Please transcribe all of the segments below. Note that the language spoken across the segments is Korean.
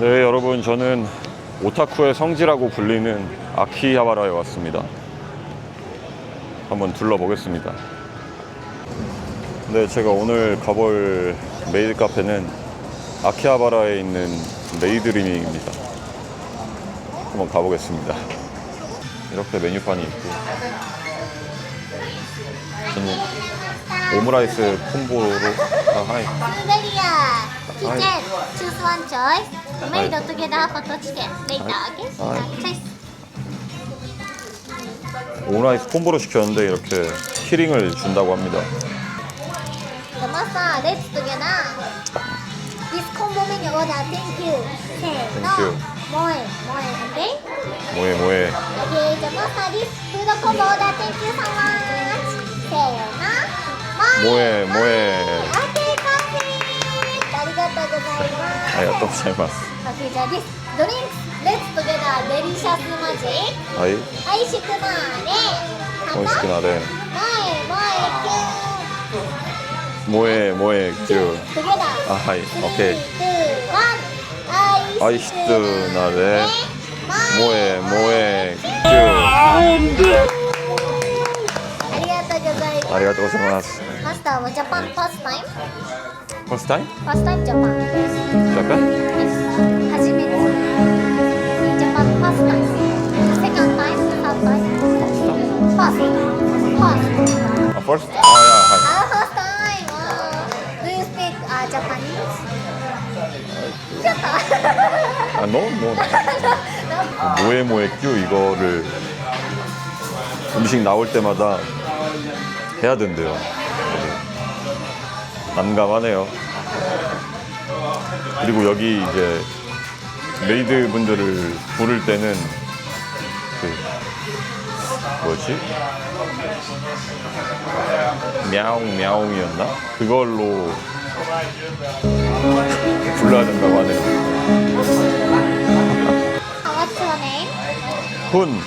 네, 여러분 저는 오타쿠의 성지라고 불리는 아키하바라에 왔습니다. 한번 둘러보겠습니다. 네, 제가 오늘 가볼 메이드 카페는 아키하바라에 있는 메이드리밍입니다. 한번 가보겠습니다. 이렇게 메뉴판이 있고 저는 오므라이스 콤보로 아, 하이. Korea. Kitchen. Choose one choice. Made together for the chicken. Later, okay? Hi. Choice. 오므라이스 콤보로 시켰는데 이렇게 키링을 준다고 합니다. The master, let's together. This combo menu order. Thank you. Say no. you. Moe, moe, okay? 뭐해 뭐해. Okay, the master, this food combo order. Thank you, someone. え萌え。ありがとうございます。ありがとうございます。ちです。ドリンクレッツトゲダーデリシャスマジはい。美味しくなれ。美味しくなれ。萌え萌えキュー。萌え萌えキュあはいオッケー。ワン。愛しなれ。萌え萌えキュー。ありがとうございます。ありがとうございます。Jakarta was Japan first time? First time? First time Japan. Japan? Yes. Hajimete. Japan first time. Second time, third time. First. First. Uh, first? Oh yeah, hi. Uh, first time. Uh, do you speak uh, Japanese? 아, 너무 뭐 모에 모에 뀨 이거를 음식 나올 때마다 해야 된대요. 난감하네요. 그리고 여기 이제 메이드 분들을 부를 때는 그 뭐지? мя옹 мя옹이었나? 그걸로 불러야 된다고 하네요. What's your name? 훈.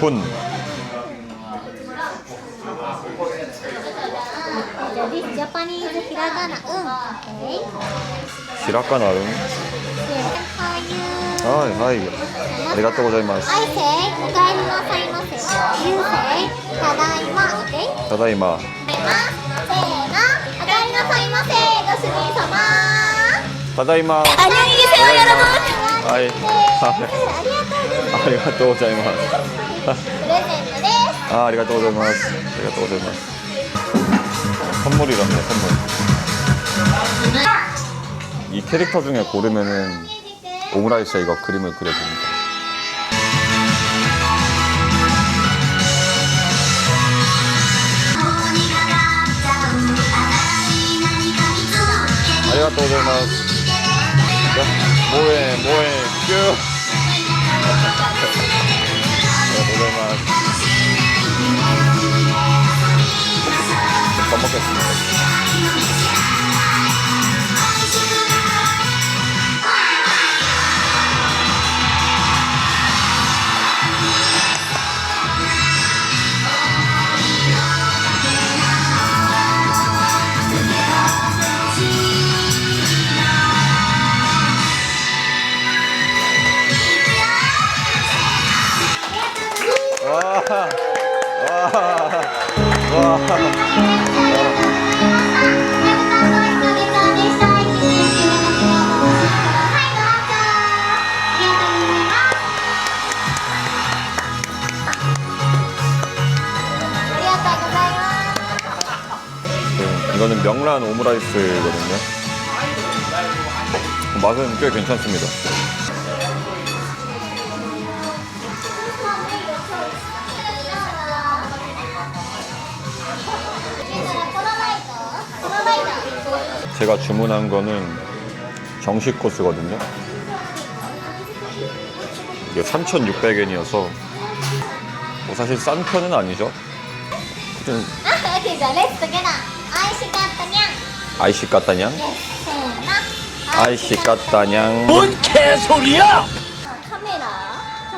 훈. 훈. this Japanese ひらがなうん OK 시라카나 응. How are you? 하이 하이. 아리가또 고자이마스. I say おかえりなさいませ You say ただいま OK? 타다이마. せーのおかえりなさいませご主人様 타다이마. 안녕히 계세요 하이. ありがとうございます 아리가또 고자이마스. プレゼントです 아, 아리가또 고자이마스. 아리가또 고자이마스. 선물이랍니다, 선물. 이 캐릭터 중에 고르면은 오므라이스에 이거 그림을 그려줍니다. 아리가또 고자이마스. 자, 뭐해, 뭐해, 큐. 이거는 명란 오므라이스거든요. 맛은 꽤 괜찮습니다. 제가 주문한 거는 정식 코스거든요. 이게 3,600엔이어서 뭐 사실 싼 편은 아니죠. 그냥 あ、OK じゃあレッツトゲダ愛しかったにゃん 아이시 까따냥, せーの 아이시 까따냥. 뭔 개소리야! カメラカ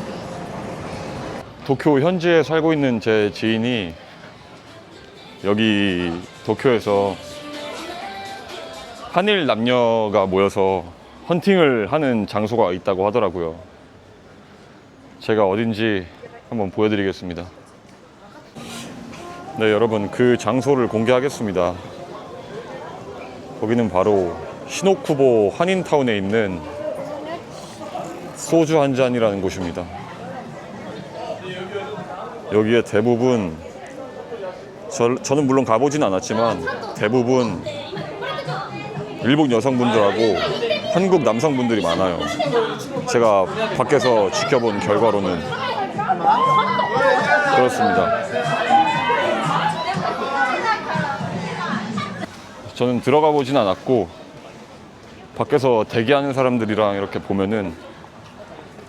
도쿄 현지에 살고 있는 제 지인이 여기 도쿄에서 한일 남녀가 모여서 헌팅을 하는 장소가 있다고 하더라고요. 제가 어딘지 한번 보여드리겠습니다. 네, 여러분 그 장소를 공개하겠습니다. 거기는 바로 시노쿠보 한인타운에 있는 소주 한 잔이라는 곳입니다. 여기에 대부분 저, 저는 물론 가보진 않았지만 대부분 일본 여성분들하고 한국 남성분들이 많아요. 제가 밖에서 지켜본 결과로는 그렇습니다. 저는 들어가 보진 않았고 밖에서 대기하는 사람들이랑 이렇게 보면은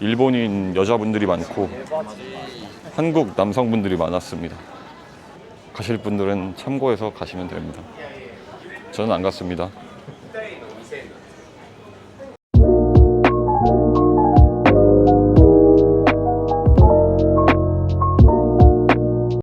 일본인 여자분들이 많고 한국 남성분들이 많았습니다. 가실 분들은 참고해서 가시면 됩니다. 저는 안 갔습니다.